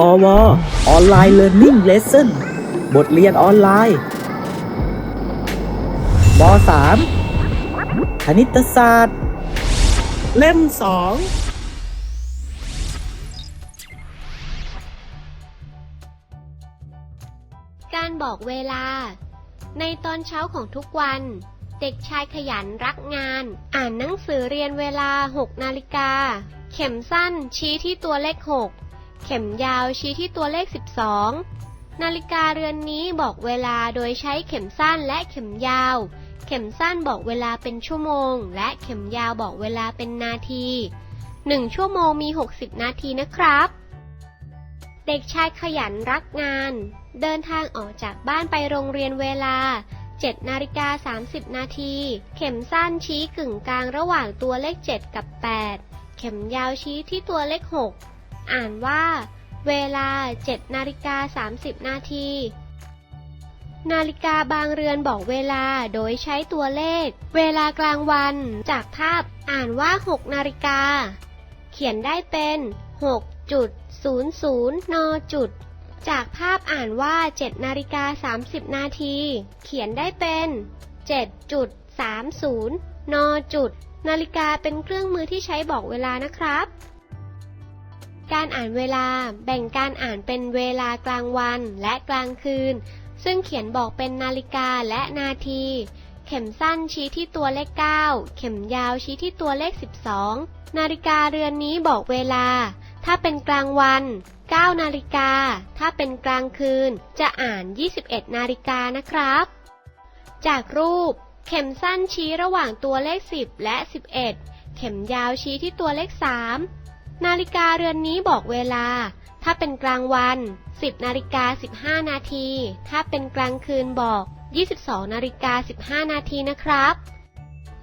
พอวออนไลน์เรียนนิ่งเลสเซ่นบทเรียนออนไลน์ป .3 คณิตศาสตร์ เล่มสองการบอกเวลา ในตอนเช้าของทุกวัน เด็กชายขยันรักงาน อ่านหนังสือเรียนเวลา 6 นาฬิกา เข็มสั้นชี้ที่ตัวเลข 6 เข็มยาวชี้ที่ตัวเลข 12 นาฬิกาเรือนนี้บอกเวลาโดยใช้เข็มสั้นและเข็มยาว เข็มสั้นบอกเวลาเป็นชั่วโมง และเข็มยาวบอกเวลาเป็นนาที 1 ชั่วโมงมี 60 นาทีนะครับ เด็กชายขยันรักงาน เดินทางออกจากบ้านไปโรงเรียนเวลา7นาฬิกา30 นาที เข็มสั้นชี้กึ่งกลางระหว่างตัวเลข 7 กับ 8 เข็มยาวชี้ที่ตัวเลข 6 อ่านว่า เวลา 7 นาฬิกา 30 นาที นาฬิกาบางเรือนบอกเวลาโดยใช้ตัวเลข เวลากลางวัน จากภาพอ่านว่า 6 นาฬิกา เขียนได้เป็น6จุด00 น จุด จากภาพอ่านว่า 7 นาฬิกา 30 นาที เขียนได้เป็น7จุด30 น จุดนาฬิกาเป็นเครื่องมือที่ใช้บอกเวลานะครับ การอ่านเวลาแบ่งการอ่านเป็นเวลากลางวันและกลางคืน ซึ่งเขียนบอกเป็นนาฬิกาและนาที เข็มสั้นชี้ที่ตัวเลข 9 เข็มยาวชี้ที่ตัวเลข 12 นาฬิกาเรือนนี้บอกเวลา ถ้าเป็นกลางวัน 9 นาฬิกา ถ้าเป็นกลางคืน จะอ่าน 21 นาฬิกานะครับ จากรูป เข็มสั้นชี้ระหว่างตัวเลข 10 และ 11 เข็มยาวชี้ที่ตัวเลข 3 นาฬิกาเรือนนี้บอกเวลา ถ้าเป็นกลางวัน 10นาฬิกา15 นาที ถ้าเป็นกลางคืนบอก 22นาฬิกา15 นาทีนะครับ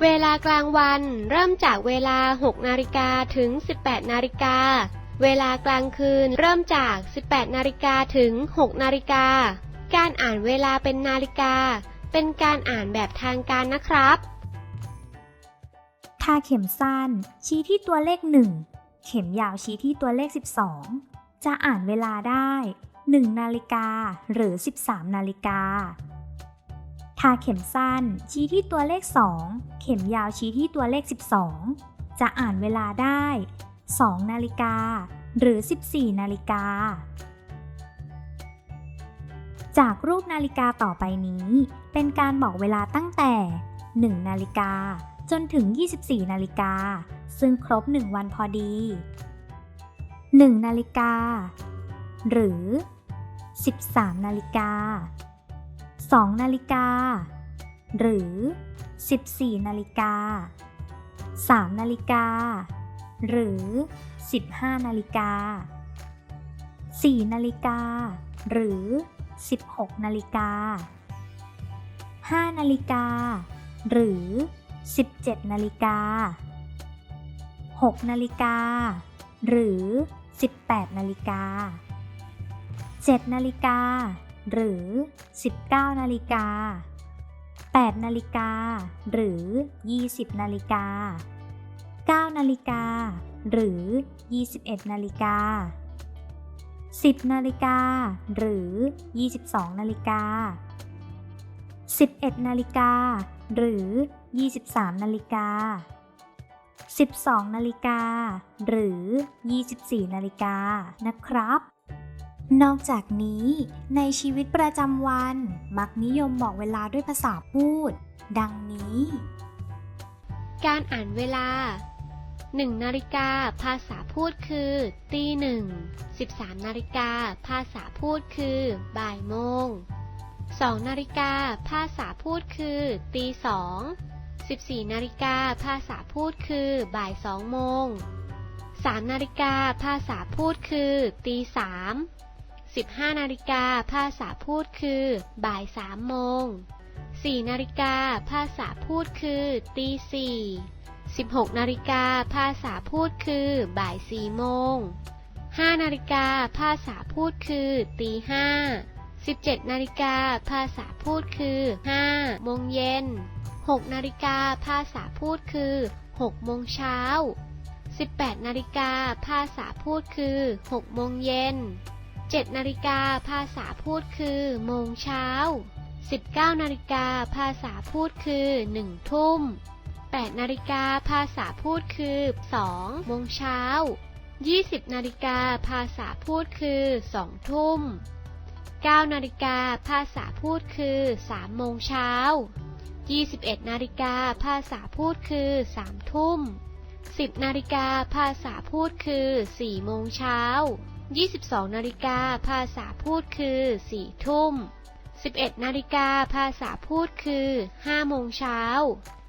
เวลากลางวันเริ่มจากเวลา 6นาฬิกาถึง 18นาฬิกา เวลากลางคืนเริ่มจาก 18นาฬิกาถึง 6นาฬิกา การอ่านเวลาเป็นนาฬิกา เป็นการอ่านแบบทางการนะครับทาเข็มสั้น ชี้ที่ตัวเลข1เข็มยาวชี้ที่ตัวเลข 12 จะอ่านเวลาได้ 1 นาฬิกาหรือ 13 นาฬิกา ทาเข็มสั้นชี้ที่ตัวเลข 2 เข็มยาวชี้ที่ตัวเลข 12 จะอ่านเวลาได้ 2 นาฬิกาหรือ 14 นาฬิกา จากรูปนาฬิกาต่อไปนี้ เป็นการบอกเวลาตั้งแต่ 1 นาฬิกาจนถึง 24 นาฬิกา ซึ่งครบ 1 วันพอดี 1 นาฬิกา หรือ 13 นาฬิกา 2 นาฬิกา หรือ 14 นาฬิกา 3 นาฬิกา หรือ 15 นาฬิกา 4 นาฬิกา หรือ 16 นาฬิกา 5 นาฬิกา หรือ 17 นาฬิกา 6 นาฬิกา หรือ 18 นาฬิกา 7 นาฬิกา หรือ 19 นาฬิกา 8 นาฬิกา หรือ 20 นาฬิกา 9 นาฬิกา หรือ 21 นาฬิกา 10 นาฬิกา หรือ 22 นาฬิกา 11 นาฬิกา หรือ 23 นาฬิกา 12 นาฬิกา หรือ 24 นาฬิกานะครับ นอกจากนี้ในชีวิตประจำวัน มักนิยมบอกเวลาด้วยภาษาพูด ดังนี้ การอ่านเวลา 1 นาฬิกา ภาษาพูดคือตีหนึ่ง13 นาฬิกา ภาษาพูดคือบ่ายโมง 2 นาฬิกา ภาษาพูดคือตีสอง 14นาฬิกาภาษาพูดคือบ่ายสองโมง3นาฬิกาภาษาพูดคือตีสาม15นาฬิกาภาษาพูดคือบ่ายสามโมง4นาฬิกาภาษาพูดคือตีสี่16นาฬิกาภาษาพูดคือบ่ายสี่โมง5นาฬิกาภาษาพูดคือตีห้า17นาฬิกาภาษาพูดคือ5โมงเย็น 6นาฬิกาภาษาพูดคือ6โมงเช้า 18นาฬิกาภาษาพูดคือ6โมงเย็น 7นาฬิกาภาษาพูดคือโมงเช้า 19นาฬิกาภาษาพูดคือ1ทุ่ม 8นาฬิกาภาษาพูดคือ2โมงเช้า 20นาฬิกาภาษาพูดคือ2ทุ่ม9นาฬิกาภาษาพูดคือ3โมงเช้า 21นาฬิกาภาษาพูดคือ 3 ทุ่ม 10นาฬิกาภาษาพูดคือ4โมงเช้า 22นาฬิกาภาษาพูดคือ4ทุ่ม 11นาฬิกาภาษาพูดคือ5โมงเช้า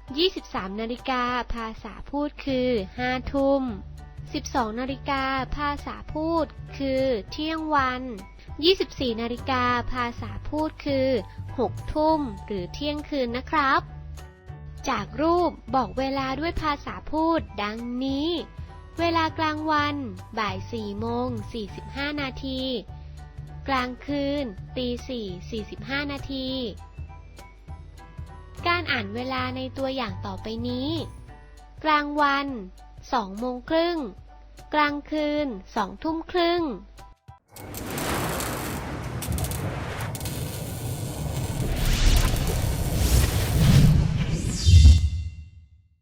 23นาฬิกาภาษาพูดคือ5ทุ่ม 12นาฬิกาภาษาพูดคือเที่ยงวัน 24นาฬิกาภาษาพูดคือ 6 ทุ่ม หรือเที่ยงคืนนะครับ จากรูปบอกเวลาด้วยภาษาพูดดังนี้ เวลากลางวัน บ่าย4โมง45 นาที กลางคืน ตี4 45 นาที การอ่านเวลาในตัวอย่างต่อไปนี้ กลางวัน2โมงครึ่ง กลางคืน2ทุ่มครึ่ง